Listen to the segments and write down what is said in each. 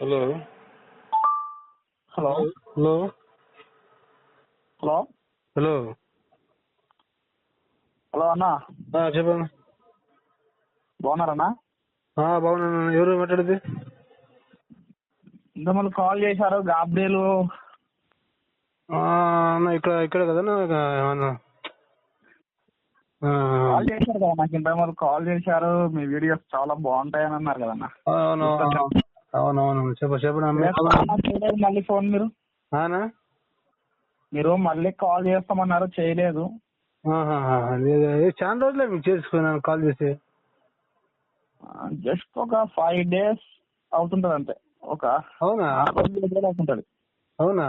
Hello. Hello. Hello. Hello. Hello. Hello అన్న. చెప్పండి. బాగున్నారన్నా ఆ, బాగున్నాను ఎవరు మాట్లాడేది? ఇంతకుముందు కాల్ చేశారు గాబ్డేలు ఇక్కడ ఇక్కడ కదా కాల్ చేశారు కదా నాకు ఇంతకుముందు కాల్ చేశారు మీ వీడియోస్ చాలా బాగుంటాయని అన్నారు కదన్న అవునవును. చెప్ప చేయలేదు మళ్ళీ ఫోన్ మీరు? మీరు మళ్ళీ కాల్ చేస్తామన్నారు చేయలేదు. చాలా రోజులే మీకు చేసుకున్నాను కాల్ చేసి. జస్ట్ ఒక ఫైవ్ డేస్ అవుతుంటది అంతే. ఒక అవునా? అవుతుంటది. అవునా?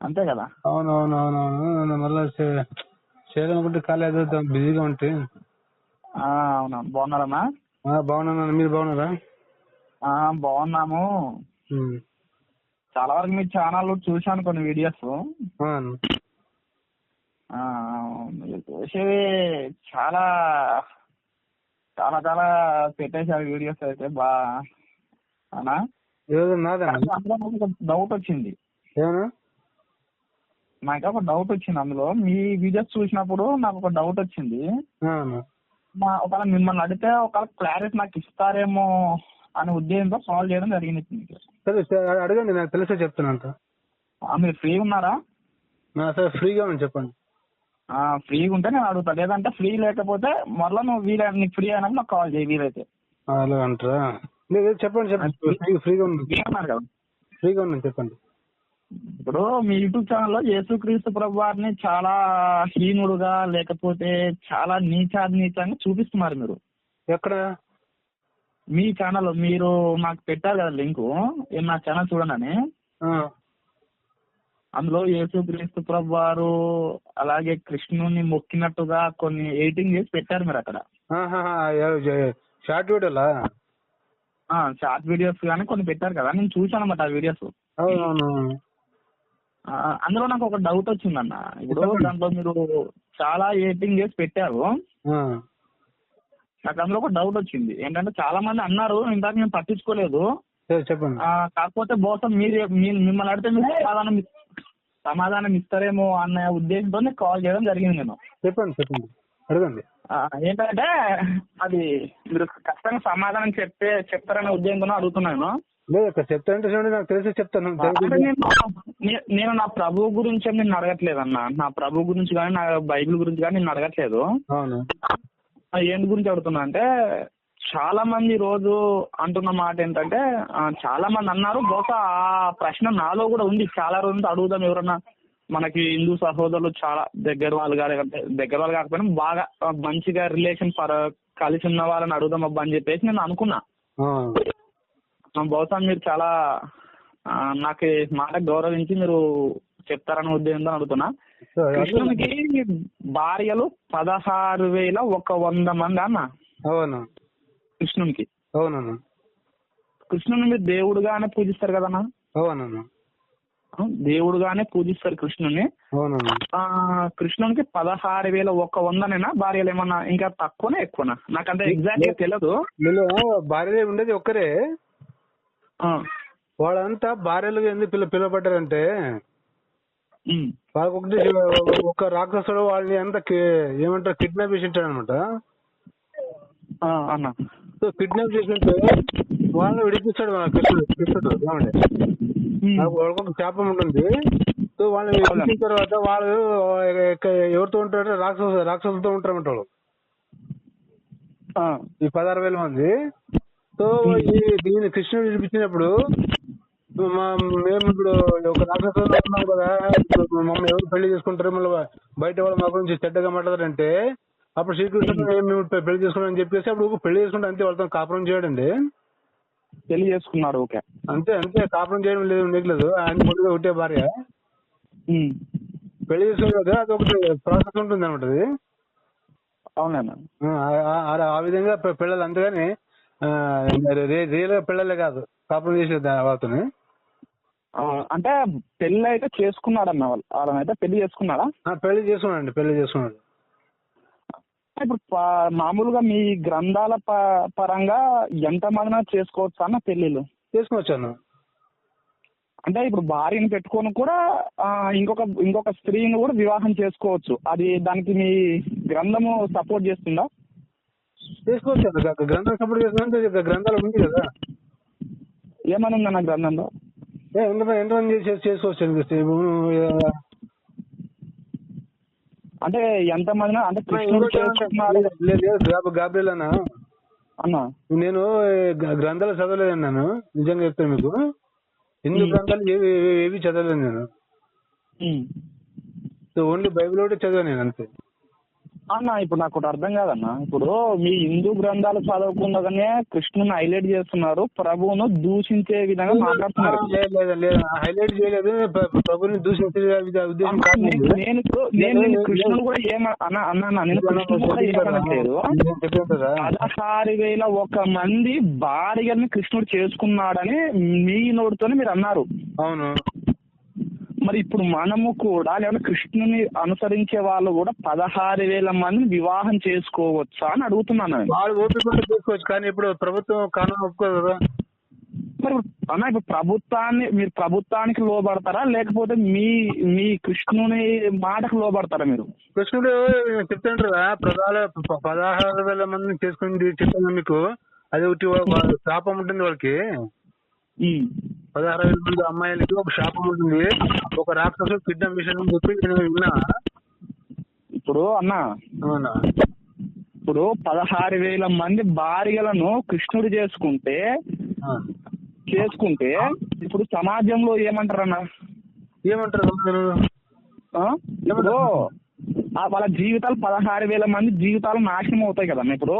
అంతే కదా? అవును అవును అవును అవును మళ్ళీ చేయాలనుకుంటే కాలేదు బిజీగా ఉంటే. ఆ, అవునా బాగున్నారన్నా ఆ, బాగున్నాను మీరు బాగున్నారా? ఆ, బాగున్నాము. చాలా వరకు మీ ఛానల్ చూశాను కొన్ని వీడియోస్. మీరు చేసేవి చాలా చాలా చాలా పెట్టేశారు వీడియోస్ అయితే బా అనా ఏదో నాదా అందులో నాకు ఒక డౌట్ వచ్చింది. నాకు ఒక డౌట్ వచ్చింది అందులో. మీ వీడియోస్ చూసినప్పుడు నాకు ఒక డౌట్ వచ్చింది. ఒకవేళ మిమ్మల్ని అడిగితే ఒకవేళ క్లారిటీ నాకు ఇస్తారేమో అనే ఉద్దేశంతో కాల్ చేయడం జరిగింది మీకు. సరే సరే, అడగండి నాకు తెలిసే చెప్తాను అంత. ఆ, మీరు ఫ్రీ ఉన్నారా? సరే ఫ్రీగా ఉంది చెప్పండి. ఫ్రీగా ఉంటే నేను అడుగుతా. లేదంటే ఫ్రీ లేకపోతే మళ్ళీ నువ్వు వీలై నీకు ఫ్రీ అయినాక నాకు కాల్ చేయి వీలైతే. అలా అంటారా లేదు చెప్పండి చెప్పండి. ఫ్రీ ఫ్రీగా ఉంది ఫ్రీగా ఉన్నాను. చెప్పండి. ఇప్పుడు మీ యూట్యూబ్ ఛానల్లో యేసుక్రీస్తు ప్రభు వారిని చాలా హీనుడుగా లేకపోతే చాలా నీచాది నీచంగా చూపిస్తున్నారు మీరు. ఎక్కడ? మీ ఛానల్ మీరు నాకు పెట్టారు కదా లింక్ నా ఛానల్ చూడండి అందులో యేసుక్రీస్తు ప్రభు వారు అలాగే కృష్ణుని మొక్కినట్టుగా కొన్ని ఎడిటింగ్ చేసి పెట్టారు మీరు అక్కడ. షార్ట్ వీడియోలా? షార్ట్ వీడియోస్ కానీ కొన్ని పెట్టారు కదా నేను చూసాను అన్నమాట ఆ వీడియోస్. అందులో నాకు ఒక డౌట్ వచ్చిందన్న. ఇప్పుడు దాంట్లో మీరు చాలా ఎడిటింగ్ చేసి పెట్టారు. నాకు అందులో ఒక డౌట్ వచ్చింది. ఏంటంటే చాలా మంది అన్నారు ఇందాక నేను పట్టించుకోలేదు. చెప్పండి. కాకపోతే బహుశా మీరు మిమ్మల్ని అడిగితే మీరు సమాధానం సమాధానం ఇస్తారేమో అన్న ఉద్దేశంతో కాల్ చేయడం జరిగింది నేను. చెప్పండి చెప్పండి. అడగండి. ఏంటంటే అది మీరు ఖచ్చితంగా సమాధానం చెప్పే చెప్తారనే ఉద్దేశంతో అడుగుతున్నాను లేదు అక్కడ చెప్తానంటే చూడండి నాకు తెలిసి చెప్తాను అంటే నేను నే- ప్రభు గురించి నేను అడగట్లేదు అన్న. నా ప్రభు గురించి కానీ నా బైబిల్ గురించి కానీ నేను అడగట్లేదు. ఏంటి గురించి అడుగుతున్నా అంటే చాలా మంది రోజు అంటున్న మాట ఏంటంటే చాలా మంది అన్నారు బహుశా ఆ ప్రశ్న నాలో కూడా ఉంది. చాలా రోజుల అడుగుదాం ఎవరన్నా మనకి హిందూ సహోదరులు చాలా దగ్గర వాళ్ళు కాదు దగ్గర వాళ్ళు కాకపోయినా బాగా మంచిగా రిలేషన్ పర కలిసి ఉన్న వాళ్ళని అడుగుదాం అబ్బా అని చెప్పేసి నేను అనుకున్నా. బహుశా మీరు చాలా నాకు మాట గౌరవించి మీరు చెప్తారన్న ఉద్దేశంతో అడుగుతున్నా. కృష్ణునికి భార్యలు పదహారు వేల ఒక వంద మంది అన్న. అవును. కృష్ణునికి. అవునన్నా. కృష్ణుని మీరు దేవుడుగానే పూజిస్తారు కదన్నా? అవునన్నా. దేవుడుగానే పూజిస్తారు కృష్ణుని. కృష్ణునికి పదహారు వేల ఒక వందనేనా? భార్యలు ఏమన్నా ఇంకా తక్కువనా ఎక్కువనా? నాకంత ఎగ్జాక్ట్గా తెలియదు వీళ్ళు భార్య ఉండేది ఒక్కరే. వాళ్ళంతా భార్యలుగా ఎందుకు పిల్ల పిలువబడ్డారంటే ఒకటి ఒక రాక్షసుడు వాళ్ళని అంతా ఏమంటారు కిడ్నాప్ చేసి ఉంటాడు అనమాట అన్న. సో కిడ్నాప్ చేసింటే వాళ్ళని విడిపిస్తాడు మన కృష్ణుడు కృష్ణుడు ఒక శాపం ఉంటుంది. సో వాళ్ళని విడిపించిన తర్వాత వాళ్ళు ఎవరితో ఉంటారంటే రాక్షసు రాక్షసులతో ఉంటారన్నమాట వాళ్ళు. ఆ, ఈ పదహారు వేల మంది. సో ఈ దీన్ని కృష్ణుడు విడిపించినప్పుడు మేము ఇప్పుడు ఒక రాక్షసులు ఉన్నాం కదా. మమ్మల్ని ఎవరు పెళ్ళి చేసుకుంటారు మళ్ళీ బయట వాళ్ళు మా గురించి చెడ్డగా మాట్లాడారంటే అప్పుడు శ్రీకృష్ణుడు మేము పెళ్ళి చేసుకున్నాం అని చెప్పేసి అప్పుడు పెళ్ళి చేసుకుంటే అంతే వాళ్ళతో కాపురం చేయడండి. పెళ్ళి చేసుకున్నాడు ఓకే. అంతే అంతే కాపురం చేయడం లేదు మిగలేదు ఆయన ముందుగా ఒకటే భార్య. పెళ్ళి చేసుకోవాలి కదా అది. ఒకటి ప్రాసెస్ ఉంటుంది అనమాట అది అవునన్నా ఆ, విధంగా పిల్లలు అంతేగాని రియల్గా పిల్లలే కాదు కాపురం చేసేది వాళ్ళతోని. అంటే పెళ్ళి అయితే చేసుకున్నాడన్న వాళ్ళు వాళ్ళనైతే పెళ్ళి చేసుకున్నాడా? పెళ్ళి చేసుకున్నాడు పెళ్ళి చేసుకున్నాడు. ఇప్పుడు మామూలుగా మీ గ్రంథాల పరంగా ఎంత మందినా చేసుకోవచ్చు అన్న పెళ్ళిళ్ళు చేసుకుని వచ్చాను అంటే ఇప్పుడు భార్యని పెట్టుకొని కూడా ఇంకొక ఇంకొక స్త్రీని కూడా వివాహం చేసుకోవచ్చు. అది దానికి మీ గ్రంథము సపోర్ట్ చేస్తుందా? గ్రంథం సపోర్ట్ చేసిన గ్రంథాలు ఉంది కదా. ఏమని ఉందన్న ఎంతమంది ఎంతమంది చేసి చేసుకోవచ్చు అంటే కృష్ణుడు చేసుకున్నాడు లేదు? గాబ్రియల్ అన్న. అన్న. నేను గ్రంథాలు చదవలేదన్నాను నిజంగా చెప్తాను మీకు. హిందూ. గ్రంథాలు ఏవి చదవలేదు నేను. ఓన్లీ బైబిల్ ఒకటి చదివాను నేను అంతే. అన్న ఇప్పుడు నాకు ఒకటి అర్థం కాదన్న. ఇప్పుడు మీ హిందూ గ్రంథాలు చదవకుండానే కృష్ణుని హైలైట్ చేస్తున్నారు ప్రభువును దూషించే విధంగా మాట్లాడుతున్నారు. హైలైట్ చేయలేదు ప్ర- ప్రభుని దూషించే ఉద్దేశం నేను. నేను. కృష్ణుని కూడా ఏమ అన్న నేను కూడా ఏమనట్లేదు. కదా పదహారు వేల ఒక మంది భార్యని కృష్ణుడు చేసుకున్నాడని మీ నోటితోనే మీరు అన్నారు. అవును. మరి ఇప్పుడు మనము కూడా లేకపోతే కృష్ణుని అనుసరించే వాళ్ళు కూడా పదహారు వేల మందిని వివాహం చేసుకోవచ్చా అని అడుగుతున్నాను నేను. వాళ్ళు ఓపిక చేసుకోవచ్చు కానీ ఇప్పుడు ప్రభుత్వం కారణం ఒప్పుకోదు కదా. మరి అన్న ఇప్పుడు ప్రభుత్వాన్ని మీరు ప్రభుత్వానికి లోబడతారా? లేకపోతే మీ మీ కృష్ణుని మాటకు లోబడతారా మీరు? కృష్ణుడు చెప్తాడు కదా ప్రధాన ప- పదహారు వేల మందిని చేసుకుని చెప్తాను మీకు. అది ఒకటి ఒక శాపం ఉంటుంది వాళ్ళకి. ఉమ్. పదహారు వేల మంది అమ్మాయిలకి ఒక శాపం ఉంటుంది ఒక రాక్షసు కిడ్నాప్ అని చెప్పి నేను విన్నా ఇప్పుడు అన్న అవునా ఇప్పుడు పదహారు వేల మంది భార్యలను కృష్ణుడు చేసుకుంటే. చేసుకుంటే ఇప్పుడు సమాజంలో ఏమంటారన్న ఏమంటారు మీరు ఆ? ఇప్పుడు వాళ్ళ జీవితాలు పదహారు వేల మంది జీవితాలు నాశనం అవుతాయి కదన్న ఇప్పుడు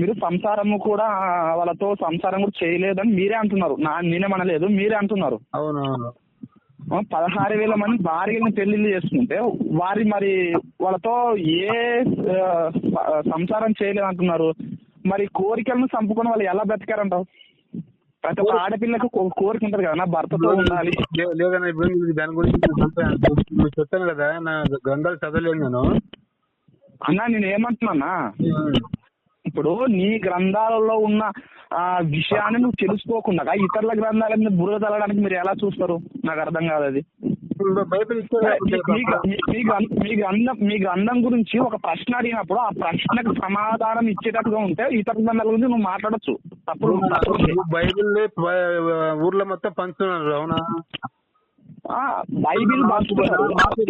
మీరు సంసారము కూడా వాళ్ళతో సంసారం కూడా చేయలేదని మీరే అంటున్నారు. నా నేనేమనలేదు మీరే అంటున్నారు. పదహారు వేల మంది భార్యలను పెళ్ళిళ్ళు చేసుకుంటే వారి మరి వాళ్ళతో ఏ సంసారం చేయలేదు అంటున్నారు మరి కోరికలను చంపుకొని వాళ్ళు ఎలా బ్రతికారంటావు? ప్రతి ఒక్క ఆడపిల్లకు కోరిక ఉంటది కదా నా భర్తతో ఉండాలి. లేదన్నా ఇప్పుడు దాని గురించి చెప్తాను కదా నా గ్రంథాలు చదవలేదు నేను. అన్నా నేను ఏమంటున్నానా? ఇప్పుడు నీ గ్రంథాలలో ఉన్న ఆ విషయాన్ని నువ్వు తెలుసుకోకుండా ఇతరుల గ్రంథాల మీద బురద తల్లడానికి మీరు ఎలా చూస్తారు? నాకు అర్థం కాదు అది. బైబిల్ మీ- మీ- మీ- మీ గ్రం- మీ గ్రంథం మీ గ్రంథం గురించి ఒక ప్రశ్న అడిగినప్పుడు ఆ ప్రశ్నకు సమాధానం ఇచ్చేటట్టుగా ఉంటే ఇతర గ్రంథాల గురించి నువ్వు మాట్లాడొచ్చు. తప్పుడు. బైబిల్ ఊర్లో మొత్తం పంచుతున్నారు అవునా? ఆ, బైబిల్ మాకు మాకు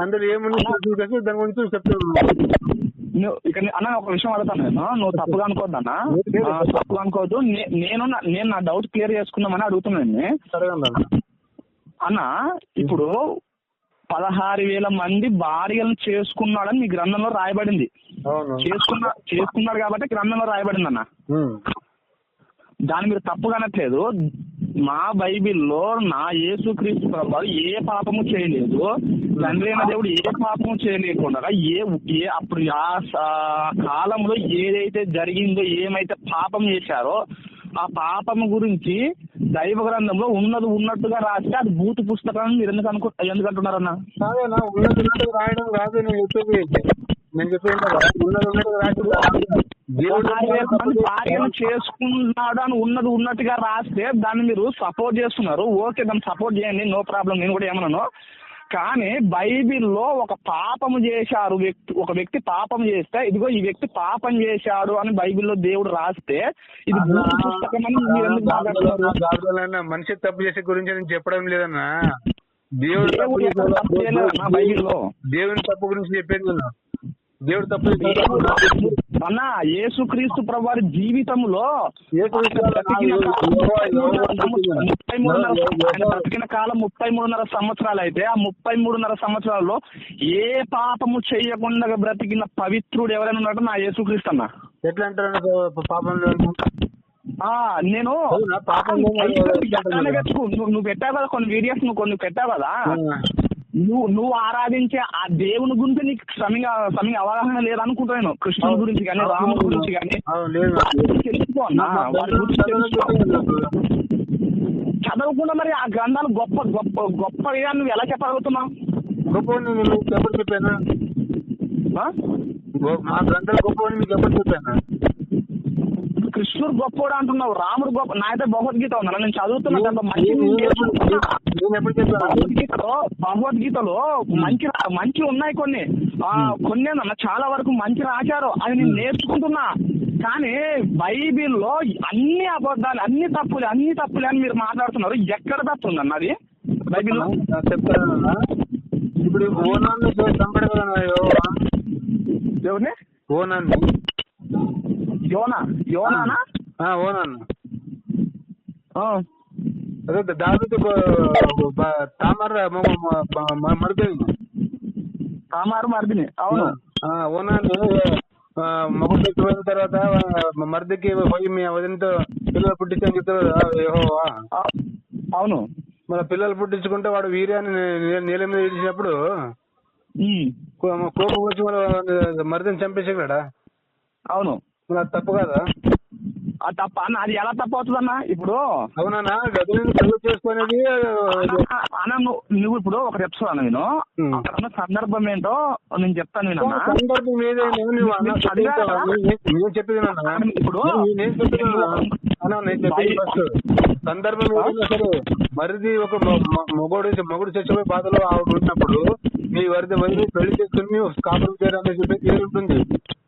అందులో ఏముంది దాని గురించి చెప్తాను ఇక్కడ అన్న ఒక విషయం అడుగుతాను నేను. నువ్వు తప్పుగా అనుకోవద్దు అన్న. తప్పుగా అనుకోవద్దు. నేను నా- నేను నా డౌట్ క్లియర్ చేసుకుందామని అడుగుతున్నాను అన్న ఇప్పుడు పదహారు వేల మంది భార్యలను చేసుకున్నాడని మీ గ్రంథంలో రాయబడింది. చేసుకున్న చేసుకున్నాడు కాబట్టి గ్రంథంలో రాయబడింది అన్న. దాన్ని మీరు తప్పుగా అనట్లేదు. మా బైబిల్లో నా యేసుక్రీస్తు ప్రభు ఏ పాపము చేయలేదు తండ్రి అయిన దేవుడు ఏ పాపము చేయలేకుండా ఏ ఏ అప్పుడు ఆ కాలంలో ఏదైతే జరిగిందో ఏమైతే పాపం చేశారో ఆ పాపము గురించి దైవ గ్రంథంలో ఉన్నది ఉన్నట్టుగా రాస్తే అది భూత పుస్తకం మీరు ఎందుకు అనుకు ఎందుకు అంటున్నారన్న? కాదేనా ఉన్నది ఉన్నట్టుగా రాయడం కాదు నేను చెప్పేది నేను చెప్పేది కదా ఉన్నది ఉన్నట్టుగా రాసి దేవుడు పదహారు వేల మంది భార్యను చేసుకున్నాడు అని ఉన్నది ఉన్నట్టుగా రాస్తే దాన్ని మీరు సపోర్ట్ చేస్తున్నారు. ఓకే దాన్ని సపోర్ట్ చేయండి నో ప్రాబ్లం. నేను కూడా ఏమన్నాను కానీ బైబిల్లో ఒక పాపము చేశారు వ్యక్తి ఒక వ్యక్తి పాపం చేస్తే ఇదిగో ఈ వ్యక్తి పాపం చేశాడు అని బైబిల్లో దేవుడు రాస్తే ఇది పుస్తకం అని మీరు ఎందుకు మాట్లాడుతున్నారు? గాబులన్నా మనిషి తప్పు చేసే గురించి నేను చెప్పడం లేదన్నా. దేవుడు బైబిల్లో. దేవుని తప్పు గురించి చెప్పేది దేవుడు తప్పు. అన్న యేసుక్రీస్తు ప్రభు వారి జీవితంలో బ్రతికిన కాలం ముప్పై మూడున్నర ఎవరు- ఆయన బ్రతికిన కాలం ముప్పై మూడున్నర సంవత్సరాలు అయితే ఆ ముప్పై మూడున్నర సంవత్సరాల్లో ఏ పాపము చేయకుండా బ్రతికిన పవిత్రుడు ఎవరైనా ఉన్నాడో నా యేసుక్రీస్తు అన్న. ఎట్లా అంటారు పాపం నేను నువ్వు పెట్టావు కదా కొన్ని వీడియోస్ నువ్వు కొన్ని పెట్టావు కదా? నువ్వు నువ్వు ఆరాధించే ఆ దేవుని గురించి నీకు సమయంగా సమయంగా అవగాహన లేదనుకుంటాను కృష్ణుని గురించి కానీ రాముడి గురించి కానీ. తెలుసుకో వారి గురించి తెలుసుకో చదవకుండా మరి ఆ గ్రంథాలు గొప్ప గొప్ప గొప్పగా నువ్వు ఎలా చెప్పగలుగుతున్నావు? గొప్ప నేను ఎప్పుడు చెప్పాను? మా గ్రంథాలు గొప్ప మీకు ఎప్పుడు చెప్పాను? కృష్ణుడు గొప్పోడు అంటున్నావు? రాముడు గొప్ప నా అయితే భగవద్గీత ఉందా. నేను చదువుతున్నా మంచి భగవద్గీతలో భగవద్గీతలో మంచి మంచి ఉన్నాయి కొన్ని. ఆ కొన్ని అన్న చాలా వరకు మంచి రాశారు. అది నేను నేర్చుకుంటున్నా. కానీ బైబిల్లో అన్ని అబద్ధాలు అన్ని తప్పులు అన్ని తప్పులు అని మీరు మాట్లాడుతున్నారు. ఎక్కడ తప్పు ఉందన్న అది? బైబిల్లో? చెప్తాను ఇప్పుడు ఓనాన్ని ఎవరిని? ఓనాన్ని యోనా? యోనానా ఆ. అదే దావిది తామర మరిపోయింది. తామారు మరిదిని? అవును. ఓనాన్ని మగుడు చచ్చిపోయిన తర్వాత మరిదికి పోయి మీ వదినతో పిల్లలు పుట్టించని చెప్తారు యెహోవా. అవును. మన పిల్లలు పుట్టించుకుంటే వాడు వీర్యాన్ని నేల మీద ఇచ్చినప్పుడు ఉమ్, కోపం వచ్చి మన మరిదిని చంపేసాడా అవును. అది తప్పు కదా ఆ తప్ప అన్న అది ఎలా తప్పు అవుతుందన్న ఇప్పుడు అవునా గదిని పెళ్ళి చేసుకునేది అన్న, అన్న నువ్వు నువ్వు ఇప్పుడు ఒక చెప్తాను నేను ఉమ్. అక్కడ ఉన్న సందర్భం ఏంటో నేను చెప్తాను వినన్నా సందర్భం ఏదైనా నువ్వు అన్న? నేను చెప్పేది. ఇప్పుడు నేను చెప్పేది నాన్న. అన్న నేను చెప్పేది ఫస్ట్ సందర్భం ఏదైనా సరే మరిది ఒక మొగోడు మొగుడు చచ్చిపోయి బాధలో ఆవిడ ఉన్నప్పుడు మీ వరిది వదిలి పెళ్ళి చేసుకుని మీ కాపురం చేయాలని చెప్పేసి ఏది ఉంటుంది.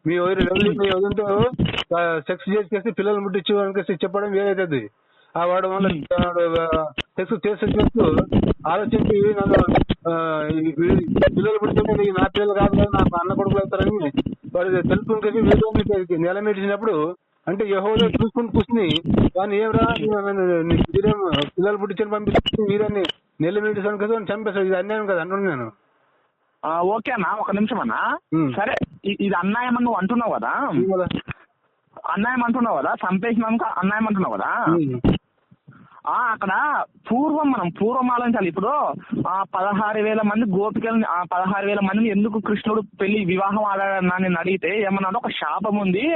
మీ వదిలి వెళ్ళి మీ వదిలితో సెక్స్ చేసి పిల్లలు ముట్టించు అని చెప్పడం వేరేది ఆ వాడు వల్ల సెక్స్ చేస్తూ చేస్తూ ఆలోచించి పిల్లలు పుట్టింటే నీకు నా పిల్లలు కాదు నాకు అన్న కొడుకులు అవుతారని వాడు తెలుపుకొని వేరే నెల మీటినప్పుడు అంటే యహోదో చూసుకుని కూర్చుని కానీ ఏమరా మీరేం పిల్లలు పుట్టించని పంపిస్తే మీరని నెల కదా అని చంపేస్తాడు ఇది అన్యాయం కదా అంటున్నాను నేను ఓకే అన్న ఒక నిమిషం అన్న. సరే ఇది అన్యాయం అని నువ్వు అంటున్నావు కదా. అన్యాయం అంటున్నావు కదా చంపేసినాక అన్యాయం అంటున్నావు కదా. ఆ అక్కడ పూర్వం మనం పూర్వం ఆలోచించాలి. ఇప్పుడు ఆ పదహారు వేల మంది గోపికల్ని ఆ పదహారు వేల మందిని ఎందుకు కృష్ణుడు పెళ్ళి వివాహం ఆడాడని నేను అడిగితే ఏమన్నాడు? ఒక శాపం ఉంది.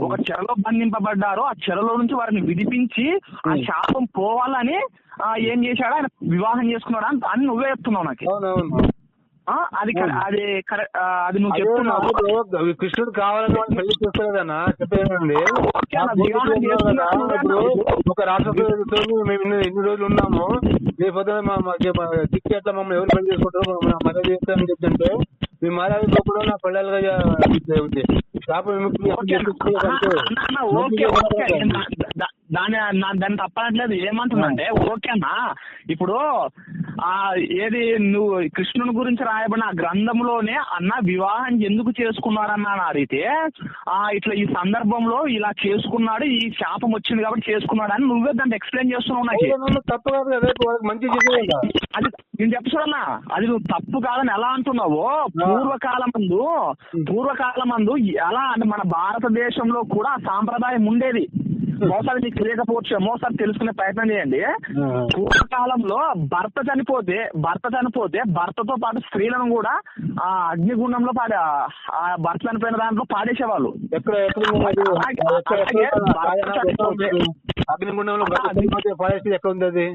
ఒక చెరలో బంధింపబడ్డారు. ఆ చెరలో నుంచి వారిని విడిపించి ఆ. శాపం పోవాలని ఆ, ఏం చేశాడు? ఆయన వివాహం చేసుకున్నాడు అని నువ్వే చెప్తున్నావు నాకు. అది. అది అది నువ్వు చెప్తున్నావు. కృష్ణుడు కావాలని పెళ్ళి చేసుకోలేదన్నా చెప్పేదండి ఒక రాష్ట్రంతో మేము ఎన్ని రోజులు ఉన్నాము. రేపొద్దున మా ఎట్లా మమ్మల్ని ఎవరు పెళ్ళి చేసుకుంటారో మర్యాద చేస్తారని చెప్తుంటే మీ మర్యాద కూడా నా పిల్లలుగా శాప విముక్తి దాని దాన్ని తప్పనట్లేదు ఓకే అన్న ఇప్పుడు ఆ ఏది నువ్వు కృష్ణుని గురించి రాయబడిన ఆ గ్రంథంలోనే అన్న వివాహం ఎందుకు చేసుకున్నాడన్న అడిగితే ఆ ఇట్లా ఈ సందర్భంలో ఇలా చేసుకున్నాడు ఈ శాపం వచ్చింది కాబట్టి చేసుకున్నాడు అని నువ్వే దాన్ని ఎక్స్ప్లెయిన్ చేస్తున్నావు నాకు. తప్పు కాదు మంచి అది నేను చెప్తున్నా అది నువ్వు తప్పు కాదని ఎలా అంటున్నావో పూర్వకాలం మందు పూర్వకాలం మందు ఎలా అంటే మన భారతదేశంలో కూడా సాంప్రదాయం ఉండేది. మోసారి మీకు తెలియకపోవచ్చు మోసారి తెలుసుకునే ప్రయత్నం చేయండి పూర్వకాలంలో భర్త చనిపోతే భర్త చనిపోతే భర్తతో పాటు స్త్రీలను కూడా ఆ అగ్నిగుండంలో పాడే ఆ భర్త చనిపోయిన దాంట్లో పాడేసేవాళ్ళు ఎక్కడ అగ్నిగుండంలో ఎక్కడ ఉంది అది